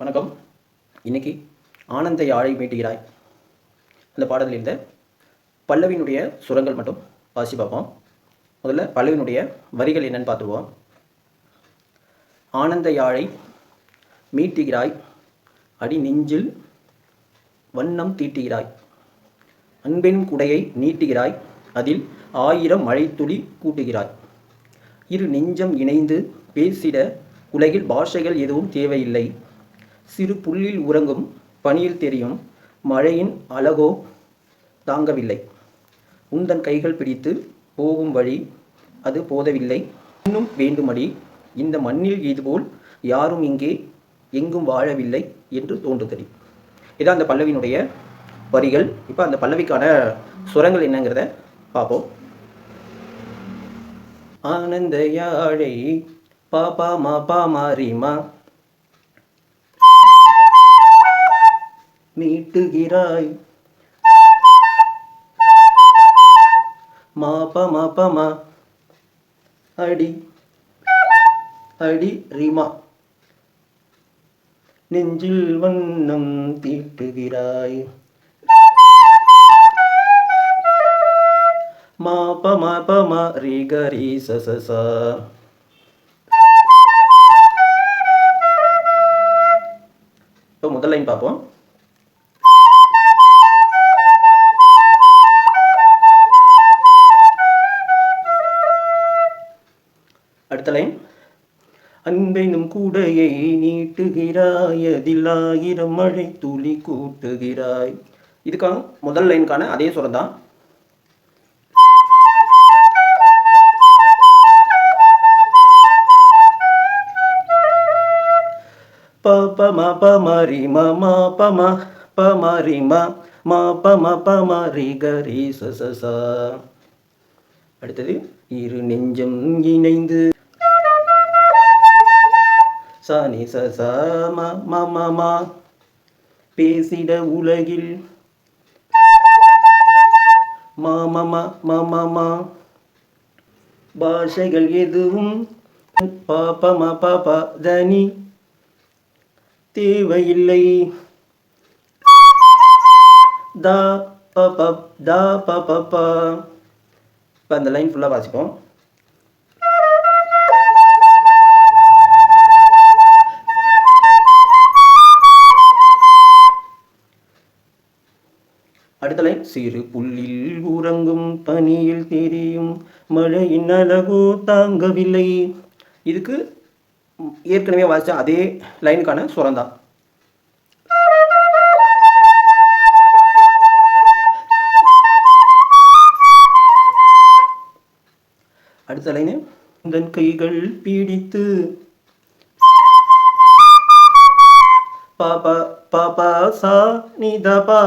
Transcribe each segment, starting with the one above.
வணக்கம். இன்னைக்கு ஆனந்த யாழை மீட்டுகிறாய். அந்த பாடலில் இருந்த பல்லவியினுடைய சுரங்கள் மட்டும் வாசி பார்ப்போம். முதல்ல பல்லவியினுடைய வரிகள் என்னன்னு பார்த்துருவோம் ஆனந்த யாழை மீட்டுகிறாய். அடி நெஞ்சில் வண்ணம் தீட்டுகிறாய். அன்பின் குடையை நீட்டுகிறாய். அதில் ஆயிரம் மழைத்துளி கூட்டுகிறாய். இரு நெஞ்சம் இணைந்து பேசிட உலகில் பாஷைகள் எதுவும் தேவையில்லை. சிறு புல்லில் உறங்கும் பனியில் தெரியும் மழையின் அழகோ தாங்கவில்லை. உந்தன் கைகள் பிடித்து போகும் வழி அது போதவில்லை. இன்னும் வேண்டுமடி இந்த மண்ணில் இதுபோல் யாரும் இங்கே எங்கும் வாழவில்லை என்று தோன்றுதடி. இதான் அந்த பல்லவியினுடைய வரிகள். இப்போ அந்த பல்லவிக்கான சுரங்கள் என்னங்கிறத பார்ப்போம் ஆனந்த யாழை பாப்பா மா பா மாறிமா மீட்டுகிறாய் மா ப மா. அடி. அடி ரிமா. நெஞ்சில் வண்ணம் தீட்டுகிறாய். மா ப மா. ப மா க ச ச ச. இப்போ முதல்லையும் பார்ப்போம். அடுத்த லைன் அன்பெனும் கூடையை நீட்டுகிறாய் அதில் ஆயிரம் மழை துளி கூட்டுகிறாய். இதுக்காக முதல் லைனுக்கான அதே சுரம் தான் ப ப ம ப ம ரி ம ம ப ம ப ம ரி ம ம ப ம ப ம ரி க ரி ச ச ச. அடுத்தது இரு நெஞ்சம் இணைந்து சானி ச ச ம ம ம. பேசிட உலகில். மா ம ம ம ம பாஷைகள் எதுவும் ப ப ம ப ப தனி தேவையில்லை. தா ப ப தா ப ப ப. இப்போ அந்த லைன் ஃபுல்லாக வாசிப்போம். சிறு புல்லில் உறங்கும் பனியில் தெரியும். மழையின் அழகோ தாங்கவில்லை. இதுக்கு ஏற்கனவே வாசித்த அதே லைனுக்கான சுரம் தான். அடுத்த லைனு. தன் கைகள் பீடித்து. பாபா பாபா சா நிதபா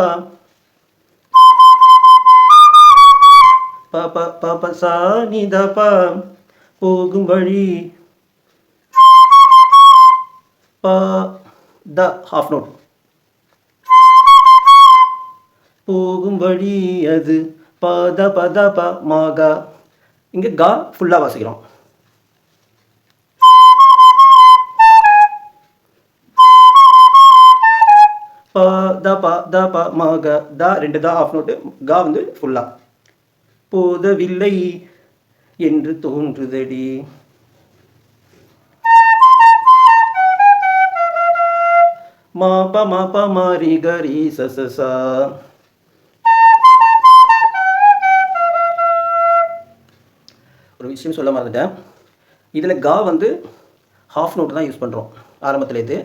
பாபா பாபா சா நிதபா போகும் வழி ப த ஹாஃப் நோட் போகும் வழி அது பத பத ப மாகா இங்கே கா ஃபுல்லாக வாசிக்கிறோம் ப த ப த ப ம க த ரெண்டு தான் ஆஃப் நோட்டு கா வந்து ஃபுல்லாக போதவில்லை என்று தோன்றுதடி. மா ப மா ப மா க ரி ஒரு விஷயம் சொல்ல மறந்துட்டேன். இதில் கா வந்து ஹாஃப் நோட்டு தான் யூஸ் பண்ணுறோம் ஆரம்பத்துலேருந்து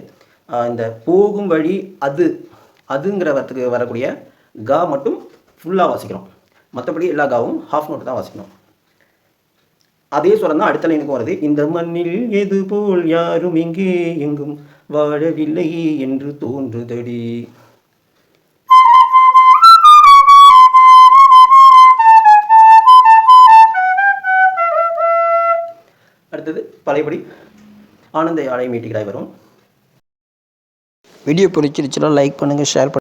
இந்த போகும் வழி அது அதுங்கிற வரத்துக்கு வரக்கூடிய கா மட்டும் ஃபுல்லாக வாசிக்கிறோம். மற்றபடி எல்லா காவும் ஹாஃப் நோட்டு தான் வாசிக்கணும். அதே சுரம் தான் அடுத்த லைனுக்கு வருது. இந்த மண்ணில் எது போல் யாரும் இங்கே எங்கும் வாழவில்லை என்று தோன்றுதடி. அடுத்தது பழையபடி ஆனந்த யாழை மீட்டுகிறாய் வரும். வீடியோ பிடிச்சிருச்சுன்னா லைக் பண்ணுங்கள் ஷேர் பண்ணுங்கள்